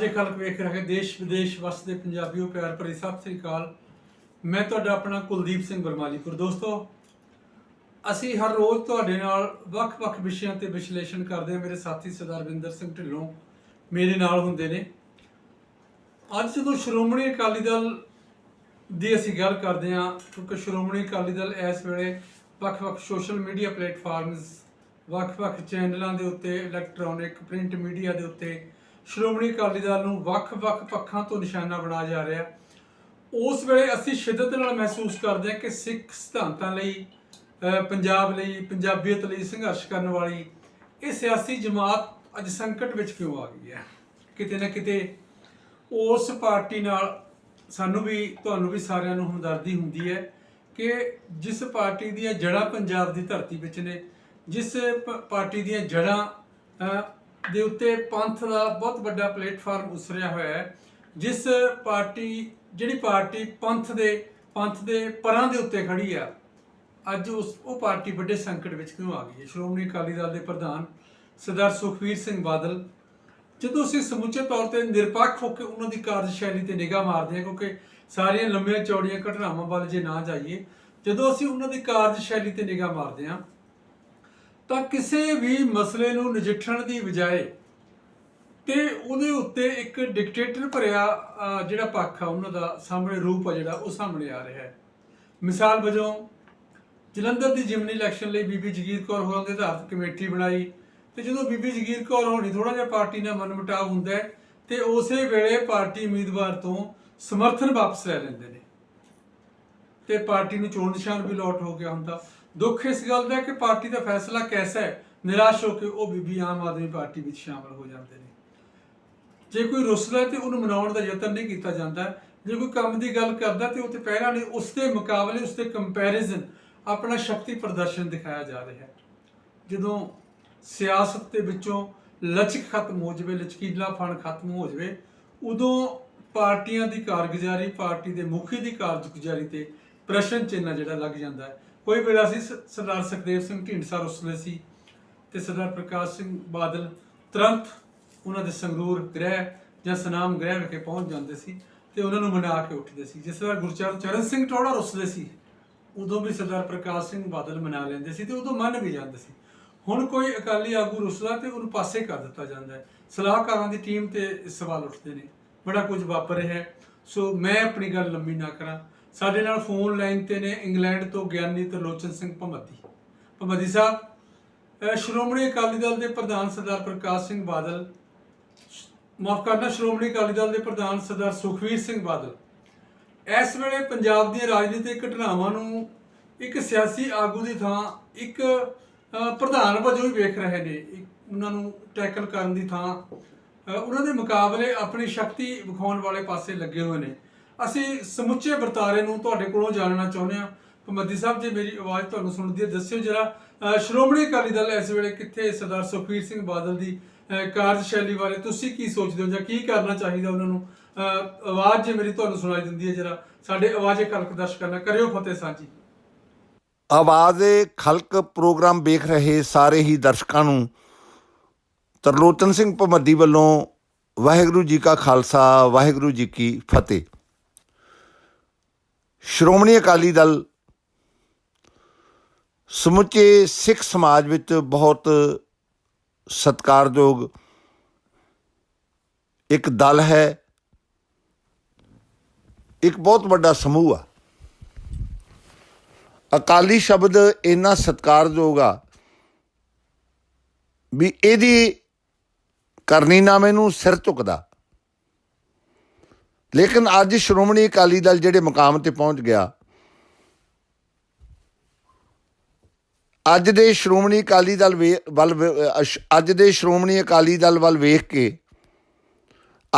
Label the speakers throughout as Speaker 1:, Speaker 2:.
Speaker 1: ਆਵਾਜ਼ੇ ਖਲਕ ਵੇਖ ਰਹੇ ਦੇਸ਼ ਵਿਦੇਸ਼ ਵਸਦੇ ਪੰਜਾਬੀਓ ਪਿਆਰ ਭਰੀ ਸਤਿ ਸ੍ਰੀ ਅਕਾਲ। ਮੈਂ ਤੁਹਾਡਾ ਆਪਣਾ ਕੁਲਦੀਪ ਸਿੰਘ ਬਰਮਾਲੀਪੁਰ। ਦੋਸਤੋ, ਅਸੀਂ ਹਰ ਰੋਜ਼ ਤੁਹਾਡੇ ਨਾਲ ਵੱਖ-ਵੱਖ ਵਿਸ਼ਿਆਂ ਤੇ ਵਿਸ਼ਲੇਸ਼ਣ ਕਰਦੇ ਹਾਂ। ਮੇਰੇ ਸਾਥੀ ਸਰਦਾਰ ਵਿੰਦਰ ਸਿੰਘ ਢਿੱਲੋਂ ਮੇਰੇ ਨਾਲ ਹੁੰਦੇ ਨੇ। ਅੱਜ ਜਦੋਂ ਸ਼੍ਰੋਮਣੀ ਅਕਾਲੀ ਦਲ ਦੀ ਅਸੀਂ ਗੱਲ ਕਰਦੇ ਹਾਂ, ਕਿਉਂਕਿ ਸ਼੍ਰੋਮਣੀ ਅਕਾਲੀ ਦਲ ਇਸ ਵੇਲੇ ਵੱਖ-ਵੱਖ ਸੋਸ਼ਲ ਮੀਡੀਆ ਪਲੇਟਫਾਰਮਸ, ਵੱਖ-ਵੱਖ ਚੈਨਲਾਂ ਦੇ ਉੱਤੇ, ਇਲੈਕਟ੍ਰੋਨਿਕ, ਪ੍ਰਿੰਟ ਮੀਡੀਆ ਦੇ ਉੱਤੇ ਸ਼੍ਰੋਮਣੀ ਅਕਾਲੀ ਦਲ ਨੂੰ ਵੱਖ-ਵੱਖ ਪੱਖਾਂ ਤੋਂ ਨਿਸ਼ਾਨਾ ਬਣਾਇਆ ਜਾ ਰਿਹਾ। ਉਸ ਵੇਲੇ ਅਸੀਂ ਸ਼ਿੱਦਤ ਨਾਲ ਮਹਿਸੂਸ ਕਰਦੇ ਹਾਂ ਕਿ ਸਿੱਖ ਸਿਧਾਂਤਾਂ ਲਈ ਪੰਜਾਬ ਲਈ, ਪੰਜਾਬੀਅਤ ਲਈ, ਸੰਘਰਸ਼ ਕਰਨ ਵਾਲੀ ਇਹ ਸਿਆਸੀ ਜਮਾਤ ਅੱਜ ਸੰਕਟ ਵਿੱਚ ਕਿਉਂ ਆ ਗਈ ਹੈ? ਕਿਤੇ ਨਾ ਕਿਤੇ ਉਸ ਪਾਰਟੀ ਨਾਲ ਸਾਨੂੰ ਵੀ, ਤੁਹਾਨੂੰ ਵੀ ਸਾਰਿਆਂ ਨੂੰ ਹਮਦਰਦੀ ਹੁੰਦੀ ਹੈ ਕਿ ਜਿਸ ਪਾਰਟੀ ਦੀਆਂ ਜੜ੍ਹਾਂ ਪੰਜਾਬ ਦੀ ਧਰਤੀ ਵਿੱਚ ਨੇ, ਜਿਸ ਪਾਰਟੀ ਦੀਆਂ ਜੜ੍ਹਾਂ ਦੇ ਉੱਤੇ ਪੰਥ ਦਾ ਬਹੁਤ ਵੱਡਾ ਪਲੇਟਫਾਰਮ ਉਸਰਿਆ ਹੋਇਆ ਹੈ, ਜਿਸ ਪਾਰਟੀ, ਜਿਹੜੀ ਪਾਰਟੀ ਪੰਥ ਦੇ ਪੰਥ ਦੇ ਪਰਾਂ ਦੇ ਉੱਤੇ ਖੜੀ ਆ, ਅੱਜ ਉਸ, ਉਹ ਪਾਰਟੀ ਵੱਡੇ ਸੰਕਟ ਵਿੱਚ ਕਿਉਂ ਆ ਗਈ ਹੈ? ਸ਼੍ਰੋਮਣੀ ਅਕਾਲੀ ਦਲ ਦੇ ਪ੍ਰਧਾਨ ਸਰਦਾਰ ਸੁਖਵੀਰ ਸਿੰਘ ਬਾਦਲ ਜਦੋਂ ਅਸੀਂ ਸਮੁੱਚੇ ਤੌਰ ਤੇ ਨਿਰਪੱਖ ਹੋ ਕੇ ਉਹਨਾਂ ਦੀ ਕਾਰਜਸ਼ੈਲੀ ਤੇ ਨਿਗਾਹ ਮਾਰਦੇ ਹਾਂ, ਕਿਉਂਕਿ ਸਾਰੀਆਂ ਲੰਮੀਆਂ ਚੌੜੀਆਂ ਘਟਨਾਵਾਂ ਵੱਲ ਜੇ ਨਾ ਜਾਈਏ, ਜਦੋਂ ਅਸੀਂ ਉਹਨਾਂ ਦੀ ਕਾਰਜਸ਼ੈਲੀ ਤੇ ਨਿਗਾਹ ਮਾਰਦੇ ਹਾਂ ਤਾਂ ਕਿਸੇ ਵੀ ਮਸਲੇ ਨੂੰ ਨਜਿੱਠਣ ਦੀ ਬਜਾਏ ਤੇ ਉਹਦੇ ਉੱਤੇ ਇੱਕ ਡਿਕਟੇਟਰ ਭਰਿਆ ਜਿਹੜਾ ਪੱਖ ਆ, ਉਹਨਾਂ ਦਾ ਸਾਹਮਣੇ ਰੂਪ ਆ ਜਿਹੜਾ, ਉਹ ਸਾਹਮਣੇ ਆ ਰਿਹਾ ਹੈ। ਮਿਸਾਲ ਵਜੋਂ ਜਲੰਧਰ ਦੀ ਜਿਮਨੀ ਇਲੈਕਸ਼ਨ ਲਈ ਬੀਬੀ ਜਗੀਰ ਕੌਰ ਹੋਰਾਂ ਦੇ ਆਧਾਰ ਕਮੇਟੀ ਬਣਾਈ ਤੇ ਜਦੋਂ ਬੀਬੀ ਜਗੀਰ ਕੌਰ ਹੋਣੀ ਥੋੜਾ ਜਿਹਾ ਪਾਰਟੀ ਨਾਲ ਮਨਮਟਾਵ ਹੁੰਦਾ ਹੈ ਤੇ ਉਸੇ ਵੇਲੇ ਪਾਰਟੀ ਉਮੀਦਵਾਰ ਤੋਂ ਸਮਰਥਨ ਵਾਪਸ ਲੈ ਲੈਂਦੇ ਨੇ। ਤੇ ਪਾਰਟੀ ਨੂੰ ਚੋਣ ਨਿਸ਼ਾਨ ਵੀ ਲੋਟ ਹੋ ਗਿਆ ਹੁੰਦਾ। ਦੁੱਖ ਇਸ ਗੱਲ ਦਾ ਕਿ ਪਾਰਟੀ ਦਾ ਫੈਸਲਾ ਕੈਸਾ ਹੈ? ਨਿਰਾਸ਼ ਹੋ ਕੇ ਉਹ ਬੀਬੀ ਆਮ ਆਦਮੀ ਪਾਰਟੀ ਵਿੱਚ ਸ਼ਾਮਲ ਹੋ ਜਾਂਦੇ ਨੇ। ਜੇ ਕੋਈ ਰੁੱਸਦਾ ਹੈ ਤੇ ਉਹਨੂੰ ਮਨਾਉਣ ਦਾ ਯਤਨ ਨਹੀਂ ਕੀਤਾ ਜਾਂਦਾ। ਜੇ ਕੋਈ ਕੰਮ ਦੀ ਗੱਲ ਕਰਦਾ ਤੇ ਉਹ ਪਹਿਲਾਂ ਨਹੀਂ, ਉਸ ਦੇ ਮੁਕਾਬਲੇ, ਉਸ ਦੇ ਕੰਪੈਰੀਜ਼ਨ ਆਪਣਾ ਸ਼ਕਤੀ ਪ੍ਰਦਰਸ਼ਨ ਦਿਖਾਇਆ ਜਾ ਰਿਹਾ ਹੈ। ਜਦੋਂ ਸਿਆਸਤ ਦੇ ਵਿੱਚੋਂ ਲਚਕ ਖਤਮ ਹੋ ਜਾਵੇ ਲਚਕੀਲਾਪਣ ਖਤਮ ਹੋ ਜਾਵੇ, ਉਦੋਂ ਪਾਰਟੀਆਂ ਦੀ ਕਾਰਗੁਜ਼ਾਰੀ, ਪਾਰਟੀ ਦੇ ਮੁਖੀ ਦੀ ਕਾਰਜਗੁਜ਼ਾਰੀ ਤੇ ਪ੍ਰਸ਼ਨ ਚਿੰਨ੍ਹ ਜਿਹੜਾ ਲੱਗ ਜਾਂਦਾ ਹੈ। ਕੋਈ ਵੇਲਾ ਸੀ ਸ- ਸਰਦਾਰ ਸੁਖਦੇਵ ਸਿੰਘ ਢੀਂਡਸਾ ਰੁੱਸਲੇ ਸੀ ਤੇ ਸਰਦਾਰ ਪ੍ਰਕਾਸ਼ ਸਿੰਘ ਬਾਦਲ ਤੁਰੰਤ ਉਹਨਾਂ ਦੇ ਸੰਗਰੂਰ ਗ੍ਰਹਿ ਜਾਂ ਸਨਾਮ ਗ੍ਰਹਿ ਵਿਖੇ ਪਹੁੰਚ ਜਾਂਦੇ ਸੀ ਤੇ ਉਹਨਾਂ ਨੂੰ ਮਨਾ ਕੇ ਉੱਠਦੇ ਸੀ। ਜਿਸ ਤਰ੍ਹਾਂ ਗੁਰਚਰਨ ਚਰਨ ਸਿੰਘ ਟੋੜਾ ਰੁੱਸਦੇ ਸੀ, ਉਦੋਂ ਵੀ ਸਰਦਾਰ ਪ੍ਰਕਾਸ਼ ਸਿੰਘ ਬਾਦਲ ਮਨਾ ਲੈਂਦੇ ਸੀ ਤੇ ਉਦੋਂ ਮੰਨ ਵੀ ਜਾਂਦੇ ਸੀ। ਹੁਣ ਕੋਈ ਅਕਾਲੀ ਆਗੂ ਰੁੱਸਦਾ ਤੇ ਉਹਨੂੰ ਪਾਸੇ ਕਰ ਦਿੱਤਾ ਜਾਂਦਾ ਹੈ। ਸਲਾਹਕਾਰਾਂ ਦੀ ਟੀਮ ਤੇ ਸਵਾਲ ਉੱਠਦੇ ਨੇ, ਬੜਾ ਕੁਝ ਵਾਪਰ ਰਿਹਾ ਹੈ। ਸੋ ਮੈਂ ਆਪਣੀ ਗੱਲ ਲੰਮੀ ਨਾ ਕਰਾਂ। ਸਾਡੇ ਨਾਲ ਫੋਨ ਲਾਈਨ ਤੇ ਨੇ ਇੰਗਲੈਂਡ ਤੋਂ ਗਿਆਨੀ ਤਰਲੋਚਨ ਸਿੰਘ ਭਮੱਦੀ ਭਮੱਦੀ ਸਾਹਿਬ ਸ਼੍ਰੋਮਣੀ ਅਕਾਲੀ ਦਲ ਦੇ ਪ੍ਰਧਾਨ ਸਰਦਾਰ ਪ੍ਰਕਾਸ਼ ਸਿੰਘ ਬਾਦਲ, ਮਾਫ ਕਰਨਾ, ਸ਼੍ਰੋਮਣੀ ਅਕਾਲੀ ਦਲ ਦੇ ਪ੍ਰਧਾਨ ਸਰਦਾਰ ਸੁਖਵੀਰ ਸਿੰਘ ਬਾਦਲ। ਇਸ ਵੇਲੇ ਪੰਜਾਬ ਦੀਆਂ ਰਾਜਨੀਤਿਕ ਘਟਨਾਵਾਂ ਨੂੰ ਇੱਕ ਸਿਆਸੀ ਆਗੂ ਦੀ ਥਾਂ, ਇੱਕ ਪ੍ਰਧਾਨ ਵਜੋਂ ਹੀ ਵੇਖ ਰਹੇ ਨੇ। ਉਹਨਾਂ ਨੂੰ ਟੈਕਲ ਕਰਨ ਦੀ ਥਾਂ ਉਹਨਾਂ ਦੇ ਮੁਕਾਬਲੇ ਆਪਣੀ ਸ਼ਕਤੀ ਵਿਖਾਉਣ ਵਾਲੇ ਪਾਸੇ ਲੱਗੇ ਹੋਏ ਨੇ। ਅਸੀਂ ਸਮੁੱਚੇ ਵਰਤਾਰੇ ਨੂੰ ਤੁਹਾਡੇ ਕੋਲੋਂ ਜਾਣਨਾ ਚਾਹੁੰਦੇ ਹਾਂ। ਭਮੱਦੀ ਸਾਹਿਬ, ਜੇ ਮੇਰੀ ਆਵਾਜ਼ ਤੁਹਾਨੂੰ ਸੁਣਦੀ ਹੈ, ਦੱਸਿਓ ਜਰਾ। ਸ਼੍ਰੋਮਣੀ ਅਕਾਲੀ ਦਲ ਇਸ ਵੇਲੇ ਕਿੱਥੇ ਸਰਦਾਰ ਸੁਖਬੀਰ ਸਿੰਘ ਬਾਦਲ ਦੀ ਕਾਰਜਸ਼ੈਲੀ ਬਾਰੇ ਤੁਸੀਂ ਕੀ ਸੋਚਦੇ ਹੋ ਜਾਂ ਕੀ ਕਰਨਾ ਚਾਹੀਦਾ ਉਹਨਾਂ ਨੂੰ? ਆਵਾਜ਼ ਜੇ ਮੇਰੀ ਤੁਹਾਨੂੰ ਸੁਣਾਈ ਦਿੰਦੀ ਹੈ ਜਰਾ, ਸਾਡੇ ਆਵਾਜ਼ੇ ਕਲਕ ਦਰਸ਼ਕਾਂ ਨਾਲ ਕਰਿਓ ਫਤਿਹ ਸਾਂਝੀ
Speaker 2: ਆਵਾਜ਼ੇ ਖਲਕ ਪ੍ਰੋਗਰਾਮ ਵੇਖ ਰਹੇ ਸਾਰੇ ਹੀ ਦਰਸ਼ਕਾਂ ਨੂੰ। ਤਰਲੋਚਨ ਸਿੰਘ ਭਮੱਦੀ ਵੱਲੋਂ ਵਾਹਿਗੁਰੂ ਜੀ ਕਾ ਖਾਲਸਾ, ਵਾਹਿਗੁਰੂ ਜੀ ਕੀ ਫਤਿਹ। ਸ਼੍ਰੋਮਣੀ ਅਕਾਲੀ ਦਲ ਸਮੁੱਚੇ ਸਿੱਖ ਸਮਾਜ ਵਿੱਚ ਬਹੁਤ ਸਤਿਕਾਰਯੋਗ ਇੱਕ ਦਲ ਹੈ, ਇੱਕ ਬਹੁਤ ਵੱਡਾ ਸਮੂਹ ਆ। ਅਕਾਲੀ ਸ਼ਬਦ ਇੰਨਾ ਸਤਿਕਾਰਯੋਗ ਆ ਵੀ ਇਹਦੀ ਕਰਨੀ ਨਾਮੇ ਨੂੰ ਸਿਰ ਝੁਕਦਾ। ਲੇਕਿਨ ਅੱਜ ਸ਼੍ਰੋਮਣੀ ਅਕਾਲੀ ਦਲ ਜਿਹੜੇ ਮੁਕਾਮ ਤੇ ਪਹੁੰਚ ਗਿਆ, ਅੱਜ ਦੇ ਸ਼੍ਰੋਮਣੀ ਅਕਾਲੀ ਦਲ ਵੇ- ਵੱਲ ਅੱਜ ਦੇ ਸ਼੍ਰੋਮਣੀ ਅਕਾਲੀ ਦਲ ਵੱਲ ਵੇਖ ਕੇ,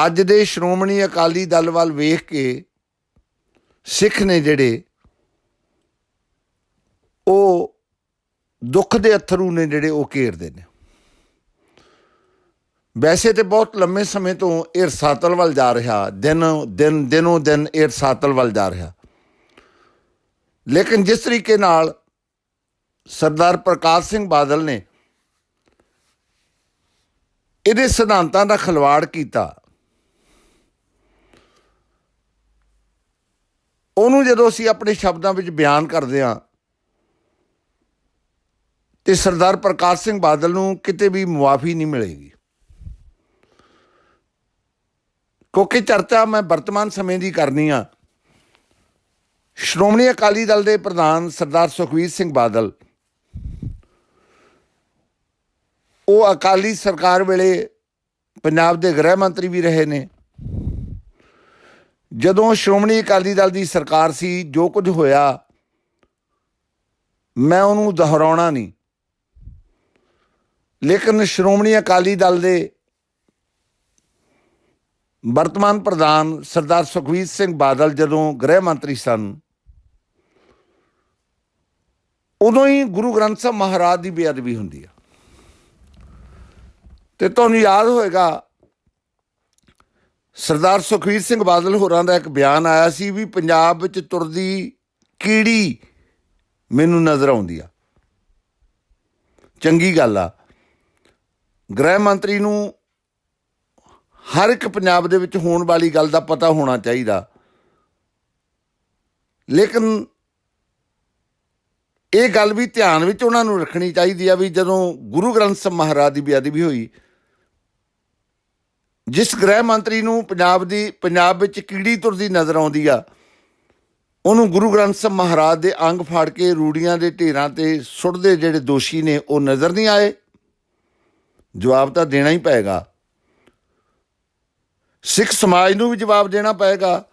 Speaker 2: ਅੱਜ ਦੇ ਸ਼੍ਰੋਮਣੀ ਅਕਾਲੀ ਦਲ ਵੱਲ ਵੇਖ ਕੇ ਸਿੱਖ ਨੇ ਜਿਹੜੇ, ਉਹ ਦੁੱਖ ਦੇ ਅਥਰੂ ਨੇ ਜਿਹੜੇ ਉਹ ਘੇਰਦੇ ਨੇ। ਵੈਸੇ ਤੇ ਬਹੁਤ ਲੰਮੇ ਸਮੇਂ ਤੋਂ ਇਰਸਾਤਲ ਵੱਲ ਜਾ ਰਿਹਾ, ਦਿਨ ਦਿਨ, ਦਿਨੋ ਦਿਨ ਇਰਸਾਤਲ ਵੱਲ ਜਾ ਰਿਹਾ। ਲੇਕਿਨ ਜਿਸ ਤਰੀਕੇ ਨਾਲ ਸਰਦਾਰ ਪ੍ਰਕਾਸ਼ ਸਿੰਘ ਬਾਦਲ ਨੇ ਇਹਦੇ ਸਿਧਾਂਤਾਂ ਦਾ ਖਿਲਵਾੜ ਕੀਤਾ, ਉਹਨੂੰ ਜਦੋਂ ਅਸੀਂ ਆਪਣੇ ਸ਼ਬਦਾਂ ਵਿੱਚ ਬਿਆਨ ਕਰਦੇ ਹਾਂ, ਤੇ ਸਰਦਾਰ ਪ੍ਰਕਾਸ਼ ਸਿੰਘ ਬਾਦਲ ਨੂੰ ਕਿਤੇ ਵੀ ਮੁਆਫੀ ਨਹੀਂ ਮਿਲੇਗੀ। ਕਿਉਂਕਿ ਚਰਚਾ ਮੈਂ ਵਰਤਮਾਨ ਸਮੇਂ ਦੀ ਕਰਨੀ ਆ। ਸ਼੍ਰੋਮਣੀ ਅਕਾਲੀ ਦਲ ਦੇ ਪ੍ਰਧਾਨ ਸਰਦਾਰ ਸੁਖਵੀਰ ਸਿੰਘ ਬਾਦਲ। ਉਹ ਅਕਾਲੀ ਸਰਕਾਰ ਵੇਲੇ ਪੰਜਾਬ ਦੇ ਗ੍ਰਹਿ ਮੰਤਰੀ ਵੀ ਰਹੇ ਨੇ। ਜਦੋਂ ਸ਼੍ਰੋਮਣੀ ਅਕਾਲੀ ਦਲ ਦੀ ਸਰਕਾਰ ਸੀ, ਜੋ ਕੁਝ ਹੋਇਆ, ਮੈਂ ਉਹਨੂੰ ਦੁਹਰਾਉਣਾ ਨਹੀਂ। ਲੇਕਿਨ ਸ਼੍ਰੋਮਣੀ ਅਕਾਲੀ ਦਲ ਦੇ ਵਰਤਮਾਨ ਪ੍ਰਧਾਨ ਸਰਦਾਰ ਸੁਖਵੀਰ ਸਿੰਘ ਬਾਦਲ ਜਦੋਂ ਗ੍ਰਹਿ ਮੰਤਰੀ ਸਨ, ਉਦੋਂ ਹੀ ਗੁਰੂ ਗ੍ਰੰਥ ਸਾਹਿਬ ਮਹਾਰਾਜ ਦੀ ਬੇਅਦਬੀ ਹੁੰਦੀ ਆ। ਤੇ ਤੁਹਾਨੂੰ ਯਾਦ ਹੋਏਗਾ, ਸਰਦਾਰ ਸੁਖਵੀਰ ਸਿੰਘ ਬਾਦਲ ਹੋਰਾਂ ਦਾ ਇੱਕ ਬਿਆਨ ਆਇਆ ਸੀ ਵੀ ਪੰਜਾਬ ਵਿੱਚ ਤੁਰਦੀ ਕੀੜੀ ਮੈਨੂੰ ਨਜ਼ਰ ਆਉਂਦੀ ਆ। ਚੰਗੀ ਗੱਲ ਆ। ਗ੍ਰਹਿ ਮੰਤਰੀ ਨੂੰ ਹਰ ਇੱਕ ਪੰਜਾਬ ਦੇ ਵਿੱਚ ਹੋਣ ਵਾਲੀ ਗੱਲ ਦਾ ਪਤਾ ਹੋਣਾ ਚਾਹੀਦਾ। ਲੇਕਿਨ ਇਹ ਗੱਲ ਵੀ ਧਿਆਨ ਵਿੱਚ ਉਹਨਾਂ ਨੂੰ ਰੱਖਣੀ ਚਾਹੀਦੀ ਆ ਵੀ ਜਦੋਂ ਗੁਰੂ ਗ੍ਰੰਥ ਸਾਹਿਬ ਮਹਾਰਾਜ ਦੀ ਬੇਅਦਬੀ ਹੋਈ, ਜਿਸ ਗ੍ਰਹਿ ਮੰਤਰੀ ਨੂੰ ਪੰਜਾਬ ਦੀ, ਪੰਜਾਬ ਵਿੱਚ ਕੀੜੀ ਤੁਰਦੀ ਨਜ਼ਰ ਆਉਂਦੀ ਆ, ਉਹਨੂੰ ਗੁਰੂ ਗ੍ਰੰਥ ਸਾਹਿਬ ਮਹਾਰਾਜ ਦੇ ਅੰਗ ਫਾੜ ਕੇ ਰੂੜੀਆਂ ਦੇ ਢੇਰਾਂ ਤੇ ਸੁੱਟਦੇ ਜਿਹੜੇ ਦੋਸ਼ੀ ਨੇ, ਉਹ ਨਜ਼ਰ ਨਹੀਂ ਆਏ। ਜਵਾਬ ਤਾਂ ਦੇਣਾ ਹੀ ਪਏਗਾ। ਸਿੱਖ ਸਮਾਜ ਨੂੰ ਵੀ ਜਵਾਬ ਦੇਣਾ ਪਏਗਾ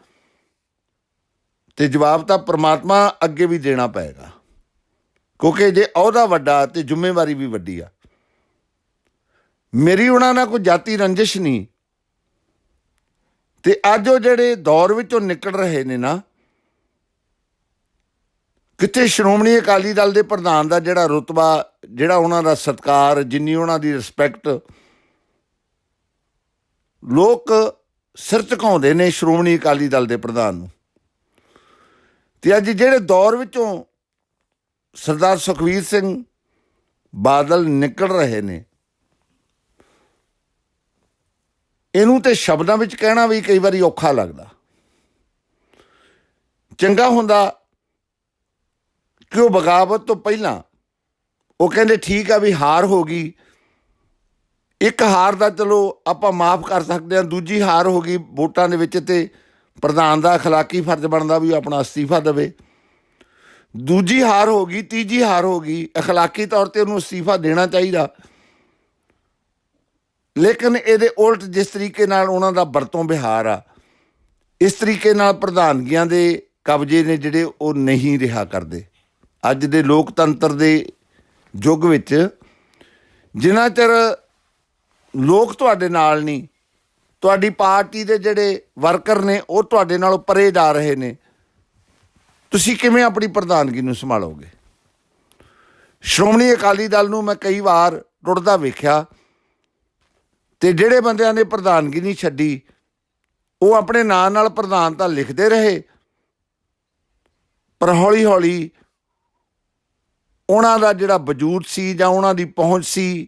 Speaker 2: ਤੇ ਜਵਾਬ ਤਾਂ ਪ੍ਰਮਾਤਮਾ ਅੱਗੇ ਵੀ ਦੇਣਾ ਪਏਗਾ। ਕਿਉਂਕਿ ਜੇ ਅਹੁਦਾ ਵੱਡਾ ਤੇ ਜ਼ਿੰਮੇਵਾਰੀ ਵੀ ਵੱਡੀ ਆ। ਮੇਰੀ ਉਹਨਾਂ ਨਾਲ ਕੋਈ ਜਾਤੀ ਰੰਜਿਸ਼ ਨਹੀਂ। ਤੇ ਅੱਜ ਉਹ ਜਿਹੜੇ ਦੌਰ ਵਿੱਚੋਂ ਨਿਕਲ ਰਹੇ ਨੇ ਨਾ, ਕਿਤੇ ਸ਼੍ਰੋਮਣੀ ਅਕਾਲੀ ਦਲ ਦੇ ਪ੍ਰਧਾਨ ਦਾ ਜਿਹੜਾ ਰੁਤਬਾ, ਜਿਹੜਾ ਉਹਨਾਂ ਦਾ ਸਤਕਾਰ, ਜਿੰਨੀ ਉਹਨਾਂ ਦੀ ਰਿਸਪੈਕਟ ਲੋਕ ਸਿਰ ਝੁਕਾਉਂਦੇ ਨੇ ਸ਼੍ਰੋਮਣੀ ਅਕਾਲੀ ਦਲ ਦੇ ਪ੍ਰਧਾਨ ਨੂੰ। ਤੇ ਅੱਜ ਜਿਹੜੇ ਦੌਰ ਵਿੱਚੋਂ ਸਰਦਾਰ ਸੁਖਵੀਰ ਸਿੰਘ ਬਾਦਲ ਨਿਕਲ ਰਹੇ ਨੇ, ਇਹਨੂੰ ਤੇ ਸ਼ਬਦਾਂ ਵਿੱਚ ਕਹਿਣਾ ਵੀ ਕਈ ਵਾਰੀ ਔਖਾ ਲੱਗਦਾ। ਚੰਗਾ ਹੁੰਦਾ ਕਿ ਉਹ ਬਗਾਵਤ ਤੋਂ ਪਹਿਲਾਂ ਉਹ ਕਹਿੰਦੇ ਠੀਕ ਆ ਵੀ ਹਾਰ ਹੋ ਗਈ ਇੱਕ ਹਾਰ ਦਾ ਚਲੋ ਆਪਾਂ ਮਾਫ ਕਰ ਸਕਦੇ ਹਾਂ ਦੂਜੀ ਹਾਰ ਹੋ ਗਈ ਵੋਟਾਂ ਦੇ ਵਿੱਚ ਤੇ ਪ੍ਰਧਾਨ ਦਾ اخلاقی ਫਰਜ਼ ਬਣਦਾ ਵੀ ਉਹ ਆਪਣਾ ਅਸਤੀਫਾ ਦੇਵੇ ਦੂਜੀ ਹਾਰ ਹੋ ਗਈ ਤੀਜੀ ਹਾਰ ਹੋ ਗਈ اخلاقی ਤੌਰ ਤੇ ਉਹਨੂੰ ਅਸਤੀਫਾ ਦੇਣਾ ਚਾਹੀਦਾ ਲੇਕਿਨ ਇਹਦੇ ਉਲਟ ਜਿਸ ਤਰੀਕੇ ਨਾਲ ਉਹਨਾਂ ਦਾ ਵਰਤੋਂ ਵਿਹਾਰ ਆ ਇਸ ਤਰੀਕੇ ਨਾਲ ਪ੍ਰਧਾਨਗੀਆਂ ਦੇ ਕਬਜ਼ੇ ਨੇ ਜਿਹੜੇ ਉਹ ਨਹੀਂ ਰਿਹਾ ਕਰਦੇ ਅੱਜ ਦੇ ਲੋਕਤੰਤਰ ਦੇ ਯੁੱਗ ਵਿੱਚ ਜਿੰਨਾ ਚਿਰ ਲੋਕ ਤੁਹਾਡੇ ਨਾਲ ਨਹੀਂ। ਤੁਹਾਡੀ ਪਾਰਟੀ ਦੇ ਜਿਹੜੇ ਵਰਕਰ ਨੇ, ਉਹ ਤੁਹਾਡੇ ਨਾਲੋਂ ਪਰੇ ਜਾ ਰਹੇ ਨੇ। ਤੁਸੀਂ ਕਿਵੇਂ ਆਪਣੀ ਪ੍ਰਧਾਨਗੀ ਨੂੰ ਸੰਭਾਲੋਗੇ? ਸ਼੍ਰੋਮਣੀ ਅਕਾਲੀ ਦਲ ਨੂੰ ਮੈਂ ਕਈ ਵਾਰ ਟੁੱਟਦਾ ਵੇਖਿਆ ਤੇ ਜਿਹੜੇ ਬੰਦਿਆਂ ਨੇ ਪ੍ਰਧਾਨਗੀ ਨਹੀਂ ਛੱਡੀ, ਉਹ ਆਪਣੇ ਨਾਂ ਨਾਲ ਪ੍ਰਧਾਨ ਤਾਂ ਲਿਖਦੇ ਰਹੇ, ਪਰ ਹੌਲੀ ਹੌਲੀ ਉਹਨਾਂ ਦਾ ਜਿਹੜਾ ਵਜੂਦ ਸੀ ਜਾਂ ਉਹਨਾਂ ਦੀ ਪਹੁੰਚ ਸੀ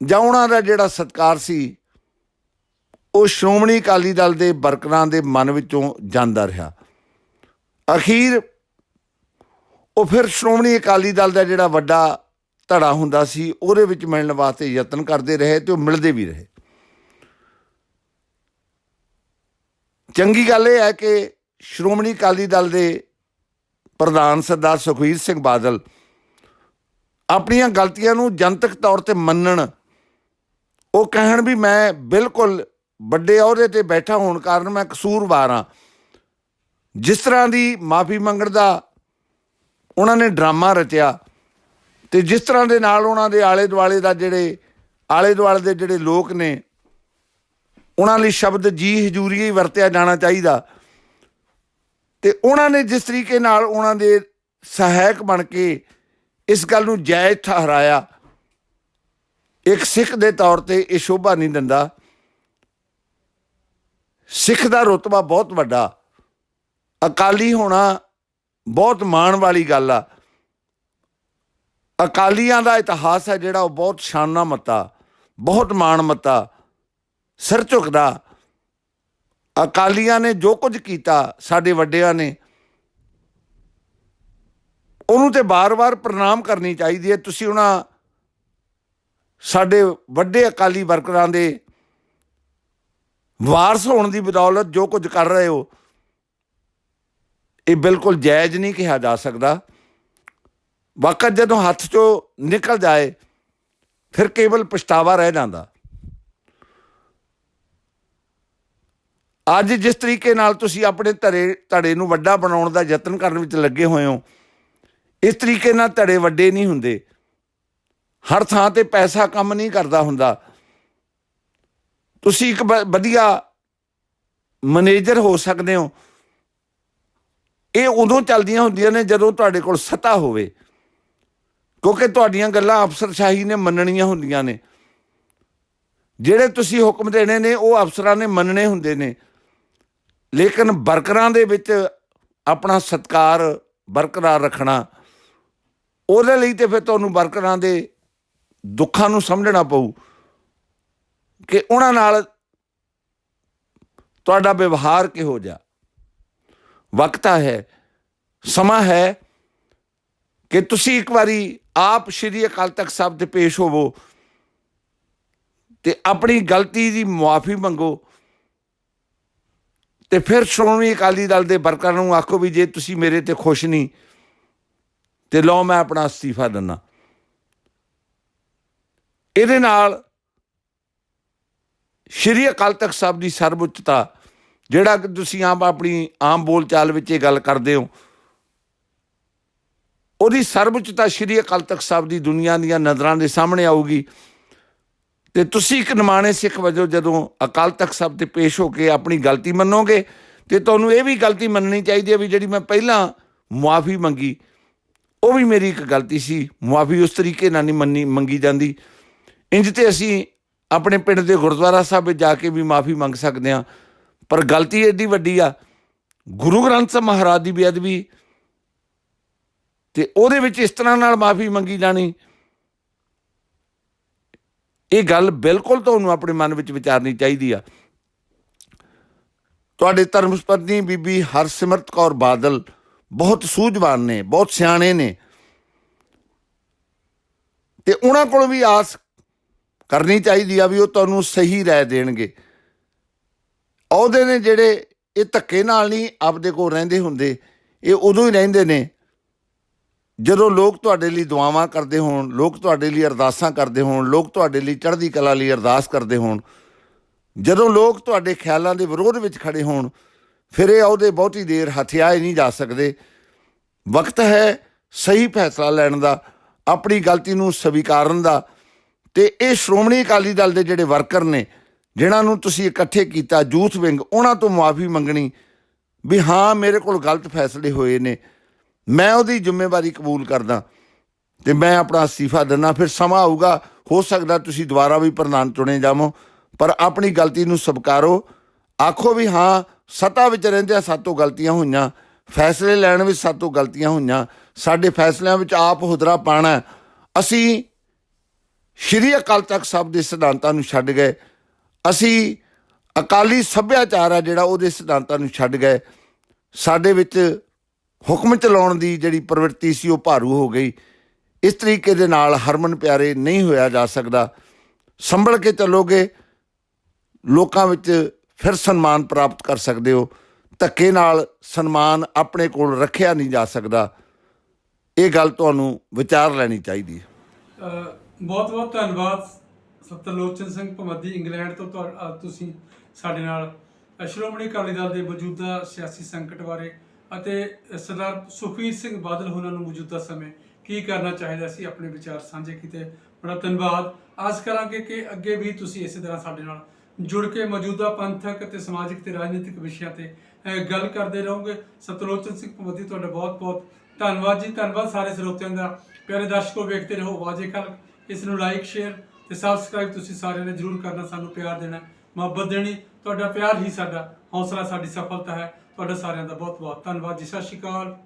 Speaker 2: ਜਾਂ ਉਹਨਾਂ ਦਾ ਜਿਹੜਾ ਸਤਕਾਰ ਸੀ, ਉਹ ਸ਼੍ਰੋਮਣੀ ਅਕਾਲੀ ਦਲ ਦੇ ਵਰਕਰਾਂ ਦੇ ਮਨ ਵਿੱਚੋਂ ਜਾਂਦਾ ਰਿਹਾ। ਅਖੀਰ ਉਹ ਫਿਰ ਸ਼੍ਰੋਮਣੀ ਅਕਾਲੀ ਦਲ ਦਾ ਜਿਹੜਾ ਵੱਡਾ ਧੜਾ ਹੁੰਦਾ ਸੀ, ਉਹਦੇ ਵਿੱਚ ਮਿਲਣ ਵਾਸਤੇ ਯਤਨ ਕਰਦੇ ਰਹੇ ਤੇ ਉਹ ਮਿਲਦੇ ਵੀ ਰਹੇ। ਚੰਗੀ ਗੱਲ ਇਹ ਹੈ ਕਿ ਸ਼੍ਰੋਮਣੀ ਅਕਾਲੀ ਦਲ ਦੇ ਪ੍ਰਧਾਨ ਸਰਦਾਰ ਸੁਖਵੀਰ ਸਿੰਘ ਬਾਦਲ ਆਪਣੀਆਂ ਗਲਤੀਆਂ ਨੂੰ ਜਨਤਕ ਤੌਰ ਤੇ ਮੰਨਣ ਉਹ ਕਹਿਣ ਵੀ ਮੈਂ ਬਿਲਕੁਲ ਵੱਡੇ ਅਹੁਦੇ ਤੇ ਬੈਠਾ ਹੋਣ ਕਾਰਨ ਮੈਂ ਕਸੂਰਵਾਰ ਹਾਂ। ਜਿਸ ਤਰ੍ਹਾਂ ਦੀ ਮਾਫੀ ਮੰਗਣ ਦਾ ਉਹਨਾਂ ਨੇ ਡਰਾਮਾ ਰਚਿਆ ਤੇ ਜਿਸ ਤਰ੍ਹਾਂ ਦੇ ਨਾਲ ਉਹਨਾਂ ਦੇ ਆਲੇ ਦੁਆਲੇ ਦਾ ਜਿਹੜੇ ਆਲੇ ਦੁਆਲੇ ਦੇ ਜਿਹੜੇ ਲੋਕ ਨੇ, ਉਹਨਾਂ ਲਈ ਸ਼ਬਦ ਜੀ ਹਜੂਰੀ ਹੀ ਵਰਤਿਆ ਜਾਣਾ ਚਾਹੀਦਾ। ਤੇ ਉਹਨਾਂ ਨੇ ਜਿਸ ਤਰੀਕੇ ਨਾਲ ਉਹਨਾਂ ਦੇ ਸਹਾਇਕ ਬਣ ਕੇ ਇਸ ਗੱਲ ਨੂੰ ਜਾਇਜ਼ ਠਹਿਰਾਇਆ। ਇੱਕ ਸਿੱਖ ਦੇ ਤੌਰ ਤੇ ਇਹ ਸ਼ੋਭਾ ਨਹੀਂ ਦਿੰਦਾ। ਸਿੱਖ ਦਾ ਰੁਤਬਾ ਬਹੁਤ ਵੱਡਾ। ਅਕਾਲੀ ਹੋਣਾ ਬਹੁਤ ਮਾਣ ਵਾਲੀ ਗੱਲ ਆ। ਅਕਾਲੀਆਂ ਦਾ ਇਤਿਹਾਸ ਹੈ ਜਿਹੜਾ ਉਹ ਬਹੁਤ ਸ਼ਾਨਾ ਮਤਾ, ਬਹੁਤ ਮਾਣ ਮਤਾ, ਸਿਰ ਝੁਕਦਾ। ਅਕਾਲੀਆਂ ਨੇ ਜੋ ਕੁਝ ਕੀਤਾ ਸਾਡੇ ਵੱਡਿਆਂ ਨੇ, ਉਹਨੂੰ ਤੇ ਬਾਰ-ਬਾਰ ਪ੍ਰਣਾਮ ਕਰਨੀ ਚਾਹੀਦੀ ਹੈ। ਤੁਸੀਂ ਉਹਨਾਂ ਸਾਡੇ ਵੱਡੇ ਅਕਾਲੀ ਵਰਕਰਾਂ ਦੇ ਵਾਰਸ ਹੋਣ ਦੀ ਬਦੌਲਤ ਜੋ ਕੁਝ ਕਰ ਰਹੇ ਹੋ, ਇਹ ਬਿਲਕੁਲ ਜਾਇਜ਼ ਨਹੀਂ ਕਿਹਾ ਜਾ ਸਕਦਾ। ਵਕਤ ਜਦੋਂ ਹੱਥ ਚੋਂ ਨਿਕਲ ਜਾਏ, ਫਿਰ ਕੇਵਲ ਪਛਤਾਵਾ ਰਹਿ ਜਾਂਦਾ। ਅੱਜ ਜਿਸ ਤਰੀਕੇ ਨਾਲ ਤੁਸੀਂ ਆਪਣੇ ਧੜੇ ਧੜੇ ਨੂੰ ਵੱਡਾ ਬਣਾਉਣ ਦਾ ਯਤਨ ਕਰਨ ਵਿੱਚ ਲੱਗੇ ਹੋਏ ਹੋ, ਇਸ ਤਰੀਕੇ ਨਾਲ ਧੜੇ ਵੱਡੇ ਨਹੀਂ ਹੁੰਦੇ। ਹਰ ਥਾਂ ਤੇ ਪੈਸਾ ਕੰਮ ਨਹੀਂ ਕਰਦਾ ਹੁੰਦਾ। ਤੁਸੀਂ ਇੱਕ ਵਧੀਆ ਮੈਨੇਜਰ ਹੋ ਸਕਦੇ ਹੋ। ਇਹ ਉਦੋਂ ਚੱਲਦੀਆਂ ਹੁੰਦੀਆਂ ਨੇ ਜਦੋਂ ਤੁਹਾਡੇ ਕੋਲ ਸਤਾ ਹੋਵੇ। ਕਿਉਂਕਿ ਤੁਹਾਡੀਆਂ ਗੱਲਾਂ ਅਫਸਰਸ਼ਾਹੀ ਨੇ ਮੰਨਣੀਆਂ ਹੁੰਦੀਆਂ ਨੇ। ਜਿਹੜੇ ਤੁਸੀਂ ਹੁਕਮ ਦੇਣੇ ਨੇ, ਉਹ ਅਫਸਰਾਂ ਨੇ ਮੰਨਣੇ ਹੁੰਦੇ ਨੇ। ਲੇਕਿਨ ਵਰਕਰਾਂ ਦੇ ਵਿੱਚ ਆਪਣਾ ਸਤਕਾਰ ਬਰਕਰਾਰ ਰੱਖਣਾ, ਉਹਦੇ ਲਈ ਤੇ ਫਿਰ ਤੁਹਾਨੂੰ ਵਰਕਰਾਂ ਦੇ ਦੁੱਖਾਂ ਨੂੰ ਸਮਝਣਾ ਪਊ ਕਿ ਉਹਨਾਂ ਨਾਲ ਤੁਹਾਡਾ ਵਿਵਹਾਰ ਕਿਹੋ ਜਿਹਾ। ਵਕਤ ਹੈ, ਸਮਾਂ ਹੈ ਕਿ ਤੁਸੀਂ ਇੱਕ ਵਾਰੀ ਆਪ ਸ਼੍ਰੀ ਅਕਾਲ ਤਖਤ ਸਾਹਿਬ ਤੇ ਪੇਸ਼ ਹੋਵੋ ਤੇ ਆਪਣੀ ਗਲਤੀ ਦੀ ਮੁਆਫੀ ਮੰਗੋ ਤੇ ਫਿਰ ਸ਼੍ਰੋਮਣੀ ਅਕਾਲੀ ਦਲ ਦੇ ਵਰਕਰਾਂ ਨੂੰ ਆਖੋ ਵੀ ਜੇ ਤੁਸੀਂ ਮੇਰੇ ਤੇ ਖੁਸ਼ ਨਹੀਂ, ਤੇ ਲਓ ਮੈਂ ਆਪਣਾ ਅਸਤੀਫਾ ਦਿੰਦਾ। ਇਹਦੇ ਨਾਲ ਸ਼੍ਰੀ ਅਕਾਲ ਤਖਤ ਸਾਹਿਬ ਦੀ ਸਰਵਉੱਚਤਾ, ਜਿਹੜਾ ਕਿ ਤੁਸੀਂ ਆਪ ਆਪਣੀ ਆਮ ਬੋਲਚਾਲ ਵਿੱਚ ਇਹ ਗੱਲ ਕਰਦੇ ਹੋ, ਉਹਦੀ ਸਰਵਉੱਚਤਾ ਸ਼੍ਰੀ ਅਕਾਲ ਤਖਤ ਸਾਹਿਬ ਦੀ ਦੁਨੀਆ ਦੀਆਂ ਨਜ਼ਰਾਂ ਦੇ ਸਾਹਮਣੇ ਆਊਗੀ। ਤੇ ਤੁਸੀਂ ਇੱਕ ਨਿਮਾਣੇ ਸਿੱਖ ਵਜੋਂ ਜਦੋਂ ਅਕਾਲ ਤਖਤ ਸਾਹਿਬ ਤੇ ਪੇਸ਼ ਹੋ ਕੇ ਆਪਣੀ ਗਲਤੀ ਮੰਨੋਗੇ, ਤੇ ਤੁਹਾਨੂੰ ਇਹ ਵੀ ਗਲਤੀ ਮੰਨਣੀ ਚਾਹੀਦੀ ਹੈ ਵੀ ਜਿਹੜੀ ਮੈਂ ਪਹਿਲਾਂ ਮੁਆਫੀ ਮੰਗੀ, ਉਹ ਵੀ ਮੇਰੀ ਇੱਕ ਗਲਤੀ ਸੀ, ਮੁਆਫੀ ਉਸ ਤਰੀਕੇ ਨਾਲ ਨਹੀਂ ਮੰਨੀ, ਮੰਗੀ ਜਾਂਦੀ। ਇੰਜ ਤੇ ਅਸੀਂ ਆਪਣੇ ਪਿੰਡ ਦੇ ਗੁਰਦੁਆਰਾ ਸਾਹਿਬ ਵਿੱਚ ਜਾ ਕੇ ਵੀ ਮਾਫੀ ਮੰਗ ਸਕਦੇ ਹਾਂ। ਪਰ ਗਲਤੀ ਏਡੀ ਵੱਡੀ ਆ, ਗੁਰੂ ਗ੍ਰੰਥ ਸਾਹਿਬ ਮਹਾਰਾਜ ਦੀ ਬੇਅਦਬੀ ਤੇ ਉਹਦੇ ਵਿੱਚ ਇਸ ਤਰ੍ਹਾਂ ਨਾਲ ਮਾਫੀ ਮੰਗੀ ਜਾਣੀ। ਇਹ ਗੱਲ ਬਿਲਕੁਲ ਤੁਹਾਨੂੰ ਆਪਣੇ ਮਨ ਵਿੱਚ ਵਿਚਾਰਨੀ ਚਾਹੀਦੀ ਆ। ਤੁਹਾਡੇ ਧਰਮ ਪਤਨੀ ਬੀਬੀ ਹਰਸਿਮਰਤ ਕੌਰ ਬਾਦਲ ਬਹੁਤ ਸੂਝਵਾਨ ਨੇ, ਬਹੁਤ ਸਿਆਣੇ ਨੇ। ਤੇ ਉਹਨਾਂ ਕੋਲ ਵੀ ਆਸ ਕਰਨੀ ਚਾਹੀਦੀ ਆ ਵੀ ਉਹ ਤੁਹਾਨੂੰ ਸਹੀ ਰਾਏ ਦੇਣਗੇ। ਅਹੁਦੇ ਨੇ ਜਿਹੜੇ ਇਹ ਧੱਕੇ ਨਾਲ ਨਹੀਂ ਆਪਦੇ ਕੋਲ ਰਹਿੰਦੇ ਹੁੰਦੇ, ਇਹ ਉਦੋਂ ਹੀ ਰਹਿੰਦੇ ਨੇ। ਜਦੋਂ ਲੋਕ ਤੁਹਾਡੇ ਲਈ ਦੁਆਵਾਂ ਕਰਦੇ ਹੋਣ, ਲੋਕ ਤੁਹਾਡੇ ਲਈ ਅਰਦਾਸਾਂ ਕਰਦੇ ਹੋਣ, ਲੋਕ ਤੁਹਾਡੇ ਲਈ ਚੜ੍ਹਦੀ ਕਲਾ ਲਈ ਅਰਦਾਸ ਕਰਦੇ ਹੋਣ, ਜਦੋਂ ਲੋਕ ਤੁਹਾਡੇ ਖਿਆਲਾਂ ਦੇ ਵਿਰੋਧ ਵਿੱਚ ਖੜੇ ਹੋਣ, ਫਿਰ ਇਹ ਉਹਦੇ ਬਹੁਤੀ ਦੇਰ ਹਥਿਆਏ ਨਹੀਂ ਜਾ ਸਕਦੇ। ਵਕਤ ਹੈ ਸਹੀ ਫੈਸਲਾ ਲੈਣ ਦਾ, ਆਪਣੀ ਗਲਤੀ ਨੂੰ ਸਵੀਕਾਰਨ ਦਾ। ਤੇ ਇਹ ਸ਼੍ਰੋਮਣੀ ਅਕਾਲੀ ਦਲ ਦੇ ਜਿਹੜੇ ਵਰਕਰ ਨੇ, ਜਿਨ੍ਹਾਂ ਨੂੰ ਤੁਸੀਂ ਇਕੱਠੇ ਕੀਤਾ ਯੂਥ ਵਿੰਗ, ਉਹਨਾਂ ਤੋਂ ਮੁਆਫੀ ਮੰਗਣੀ, ਵੀ ਹਾਂ, ਮੇਰੇ ਕੋਲ ਗਲਤ ਫੈਸਲੇ ਹੋਏ ਨੇ। ਮੈਂ ਉਹਦੀ ਜ਼ਿੰਮੇਵਾਰੀ ਕਬੂਲ ਕਰਦਾ ਤੇ ਮੈਂ ਆਪਣਾ ਅਸਤੀਫਾ ਦਿੰਦਾ। ਫਿਰ ਸਮਾਂ ਆਊਗਾ, ਹੋ ਸਕਦਾ ਤੁਸੀਂ ਦੁਬਾਰਾ ਵੀ ਪ੍ਰਧਾਨ ਚੁਣੇ ਜਾਵੋ, ਪਰ ਆਪਣੀ ਗਲਤੀ ਨੂੰ ਸਵੀਕਾਰੋ। ਆਖੋ ਵੀ ਹਾਂ, ਸੱਤਾ ਵਿੱਚ ਰਹਿੰਦਿਆਂ ਸਾਤੋਂ ਗਲਤੀਆਂ ਹੋਈਆਂ, ਫੈਸਲੇ ਲੈਣ ਵਿੱਚ ਸਾਤੋਂ ਗਲਤੀਆਂ ਹੋਈਆਂ। ਸਾਡੇ ਫੈਸਲਿਆਂ ਵਿੱਚ ਆਪ ਹੁਦਰਾ ਪਾਣਾ ਅਸੀਂ ਸ਼੍ਰੀ ਅਕਾਲ ਤਖਤ ਸਾਹਿਬ ਦੇ ਸਿਧਾਂਤਾਂ ਨੂੰ ਛੱਡ ਗਏ। ਅਸੀਂ ਅਕਾਲੀ ਸੱਭਿਆਚਾਰ ਆ ਜਿਹੜਾ ਉਹਦੇ ਸਿਧਾਂਤਾਂ ਨੂੰ ਛੱਡ ਗਏ। ਸਾਡੇ ਵਿੱਚ ਹੁਕਮ ਚਲਾਉਣ ਦੀ ਜਿਹੜੀ ਪ੍ਰਵਿਰਤੀ ਸੀ ਉਹ ਭਾਰੂ ਹੋ ਗਈ। ਇਸ ਤਰੀਕੇ ਦੇ ਨਾਲ ਹਰਮਨ ਪਿਆਰੇ ਨਹੀਂ ਹੋਇਆ ਜਾ ਸਕਦਾ। ਸੰਭਲ ਕੇ ਚੱਲੋਗੇ, ਲੋਕਾਂ ਵਿੱਚ ਫਿਰ ਸਨਮਾਨ ਪ੍ਰਾਪਤ ਕਰ ਸਕਦੇ ਹੋ। ਧੱਕੇ ਨਾਲ ਸਨਮਾਨ ਆਪਣੇ ਕੋਲ ਰੱਖਿਆ ਨਹੀਂ ਜਾ ਸਕਦਾ। ਇਹ ਗੱਲ ਤੁਹਾਨੂੰ ਵਿਚਾਰ ਲੈਣੀ ਚਾਹੀਦੀ ਹੈ।
Speaker 1: ਬਹੁਤ ਬਹੁਤ ਧੰਨਵਾਦ ਸਤਲੋਚਨ ਸਿੰਘ ਭਮੱਦੀ ਇੰਗਲੈਂਡ ਤੋਂ ਤੁਹਾ- ਤੁਸੀਂ ਸਾਡੇ ਨਾਲ ਸ਼੍ਰੋਮਣੀ ਅਕਾਲੀ ਦਲ ਦੇ ਮੌਜੂਦਾ ਸਿਆਸੀ ਸੰਕਟ ਬਾਰੇ ਅਤੇ ਸਰਦਾਰ ਸੁਖਵੀਰ ਸਿੰਘ ਬਾਦਲ ਹੋਣਾ ਨੂੰ ਮੌਜੂਦਾ ਸਮੇਂ ਕੀ ਕਰਨਾ ਚਾਹੀਦਾ ਸੀ, ਆਪਣੇ ਵਿਚਾਰ ਸਾਂਝੇ ਕੀਤੇ। ਬੜਾ ਧੰਨਵਾਦ। ਆਸ ਕਰਾਂਗੇ ਕਿ ਅੱਗੇ ਵੀ ਤੁਸੀਂ ਇਸੇ ਤਰ੍ਹਾਂ ਸਾਡੇ ਨਾਲ ਜੁੜ ਕੇ ਮੌਜੂਦਾ ਪੰਥਕ ਅਤੇ ਸਮਾਜਿਕ ਤੇ ਰਾਜਨੀਤਿਕ ਵਿਸ਼ਿਆਂ ਤੇ ਗੱਲ ਕਰਦੇ ਰਹੋਗੇ। ਸਤਲੋਚਨ ਸਿੰਘ ਭਮੱਦੀ ਤੁਹਾਡਾ ਬਹੁਤ ਬਹੁਤ ਧੰਨਵਾਦ ਜੀ। ਧੰਨਵਾਦ ਸਾਰੇ ਸਰੋਤਿਆਂ ਦਾ। ਪਿਆਰੇ ਦਰਸ਼ਕੋ, ਵੇਖਦੇ ਰਹੋ ਵਾਜੇ ਖਲਕ ਇਸ ਨੂੰ ਲਾਈਕ ਸ਼ੇਅਰ ਤੇ ਸਬਸਕ੍ਰਾਈਬ ਤੁਸੀਂ ਸਾਰਿਆਂ ਨੇ ਜਰੂਰ ਕਰਨਾ, ਸਾਨੂੰ ਪਿਆਰ ਦੇਣਾ, ਮੁਹੱਬਤ ਦੇਣੀ। ਤੁਹਾਡਾ ਪਿਆਰ ਹੀ ਸਾਡਾ ਹੌਸਲਾ, ਸਾਡੀ ਸਫਲਤਾ ਹੈ। ਤੁਹਾਡਾ ਸਾਰਿਆਂ ਦਾ ਬਹੁਤ ਬਹੁਤ ਧੰਨਵਾਦ ਜੀ, ਸਤਿ ਸ਼੍ਰੀ ਅਕਾਲ।